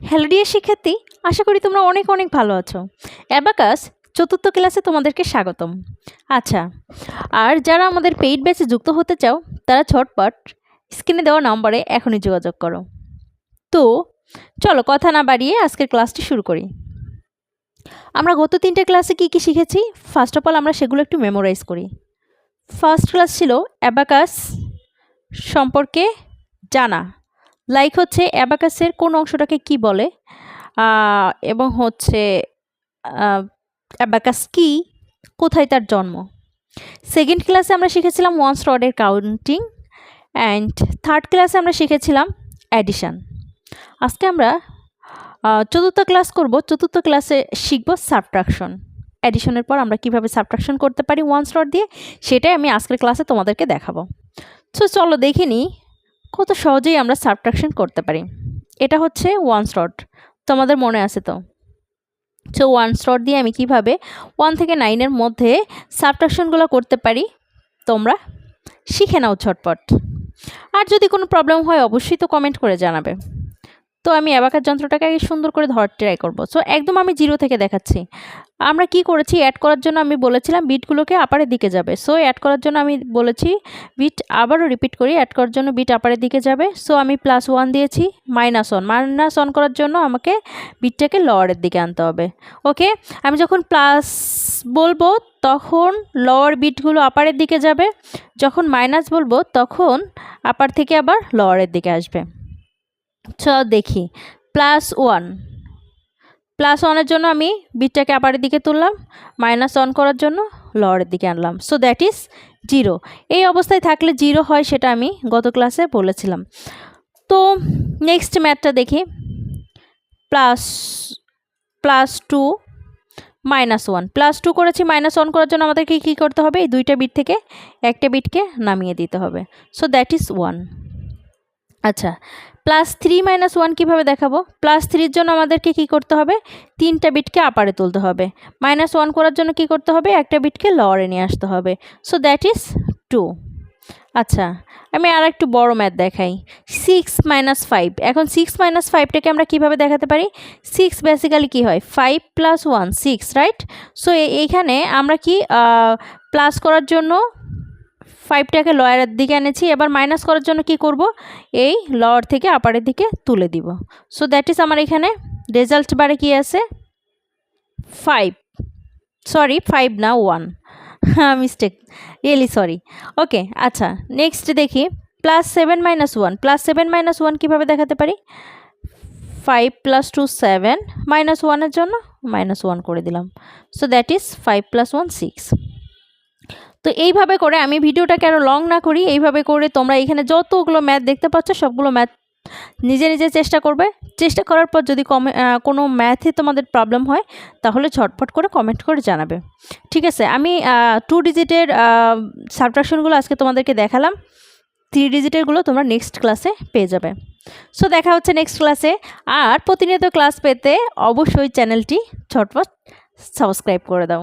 Hello dear শিক্ষার্থী, আশা করি তোমরা অনেক অনেক ভালো আছো। অ্যাবাকাস, চতুর্থ ক্লাসে তোমাদেরকে স্বাগতম। আচ্ছা আর যারা আমাদের পেইড ব্যাচে যুক্ত হতে চাও, তারা ছটপট স্ক্রিনে দেওয়া নম্বরে এখনই যোগাযোগ করো। তো, চলো কথা না বাড়িয়ে আজকের ক্লাসটি শুরু করি। আমরা গত তিনটে ক্লাসে কি কি শিখেছি? ফার্স্ট অফ অল আমরা সেগুলো একটু মেমোরাইজ করি। ফার্স্ট ক্লাস ছিল অ্যাবাকাস সম্পর্কে জানা। লাইক হচ্ছে অ্যাবাকাসের কোন অংশটাকে কি বলে? এবং হচ্ছে অ্যাবাকাস কি? কোথায় তার জন্ম? সেকেন্ড ক্লাসে আমরা শিখেছিলাম ওয়ান্স রডের কাউন্টিং অ্যান্ড থার্ড ক্লাসে আমরা শিখেছিলাম অ্যাডিশান আজকে আমরা চতুর্থ ক্লাস করব। চতুর্থ ক্লাসে শিখব সাবট্রাকশন অ্যাডিশনের পর আমরা কীভাবে সাবট্রাকশন করতে পারি ওয়ান্স রড দিয়ে? সেটাই আমি আজকের ক্লাসে তোমাদেরকে দেখাবো। সো চলো দেখে নিই কত সহজেই আমরা সাবট্রাকশন করতে পারি। এটা হচ্ছে ওয়ান স্লট তোমাদের মনে আছে তো। সো ওয়ান স্লট দিয়ে আমি কীভাবে ওয়ান থেকে নাইনের মধ্যে সাবট্রাকশনগুলো করতে পারি, তোমরা শিখে নাও ঝটপট। আর যদি কোনো প্রবলেম হয়, অবশ্যই তো কমেন্ট করে জানাবে। তো আমি অ্যাবাকার যন্ত্রটাকে আগে সুন্দর করে ধর ট্রাই করব। সো একদম আমি জিরো থেকে দেখাচ্ছি। আমরা কি করেছি? অ্যাড করার জন্য আমি বলেছিলাম বিটগুলোকে আপারের দিকে যাবে। সো অ্যাড করার জন্য আমি বলেছি বিট আবারও রিপিট করি অ্যাড করার জন্য বিট আপারের দিকে যাবে। সো আমি প্লাস ওয়ান দিয়েছি মাইনাস ওয়ান মাইনাস অন করার জন্য আমাকে বিটটাকে লোয়ারের দিকে আনতে হবে। ওকে আমি যখন প্লাস বলব, তখন লোয়ার বিটগুলো আপারের দিকে যাবে। যখন মাইনাস বলব, তখন আপার থেকে আবার লোয়ারের দিকে আসবে। চ দেখি। প্লাস ওয়ান প্লাস ওয়ানের জন্য আমি বিটটাকে আপারের দিকে তুললাম মাইনাস অন করার জন্য লোয়ারের দিকে আনলাম। সো দ্যাট ইজ জিরো এই অবস্থায় থাকলে জিরো হয় সেটা আমি গত ক্লাসে বলেছিলাম। তো নেক্সট ম্যাথটা দেখি। Plus plus two minus one plus two করেছি মাইনাস ওয়ান করার জন্য আমাদেরকে কী করতে হবে? এই দুইটা বিট থেকে একটা বিটকে নামিয়ে দিতে হবে। সো দ্যাট ইজ ওয়ান আচ্ছা প্লাস থ্রি মাইনাস ওয়ান কীভাবে দেখাবো? প্লাস থ্রির জন্য আমাদেরকে কী করতে হবে? তিনটা বিটকে আপারে তুলতে হবে। মাইনাস ওয়ান করার জন্য কী করতে হবে? একটা বিটকে লরে নিয়ে আসতে হবে। সো দ্যাট ইজ টু আচ্ছা আমি আর একটু বড় ম্যাথ দেখাই। সিক্স মাইনাস ফাইভ এখন সিক্স মাইনাস ফাইভটাকে আমরা কীভাবে দেখাতে পারি? সিক্স বেসিক্যালি কী হয়? Five plus one six right so এইখানে আমরা কি প্লাস করার জন্য ফাইভটাকে লয়ারের দিকে এনেছি। এবার মাইনাস করার জন্য কি করব? এই লয়ার থেকে আপারের দিকে তুলে দিব। সো দ্যাট ইজ আমার এখানে রেজাল্ট বারে কি আছে? ফাইভ সরি ফাইভ না ওয়ান হ্যাঁ মিস্টেক রিয়েলি সরি ওকে আচ্ছা নেক্সট দেখি। Plus seven minus one plus seven minus one কীভাবে দেখাতে পারি? Five plus two seven minus ওয়ানের জন্য মাইনাস ওয়ান করে দিলাম। So that is five plus one six তো এইভাবে করে আমি ভিডিওটাকে আরও লং না করি, এইভাবে করে তোমরা এখানে যতগুলো ম্যাথ দেখতে পাচ্ছ সবগুলো ম্যাথ নিজে নিজে চেষ্টা করবে। চেষ্টা করার পর যদি কমে কোনো ম্যাথে তোমাদের প্রবলেম হয়, তাহলে ঝটপট করে কমেন্ট করে জানাবে। ঠিক আছে, আমি টু ডিজিটের সাবট্রাকশনগুলো আজকে তোমাদেরকে দেখালাম। থ্রি ডিজিটেরগুলো তোমরা নেক্সট ক্লাসে পেয়ে যাবে। সো দেখা হচ্ছে নেক্সট ক্লাসে আর প্রতিনিয়ত ক্লাস পেতে অবশ্যই চ্যানেলটি ঝটপট সাবস্ক্রাইব করে দাও।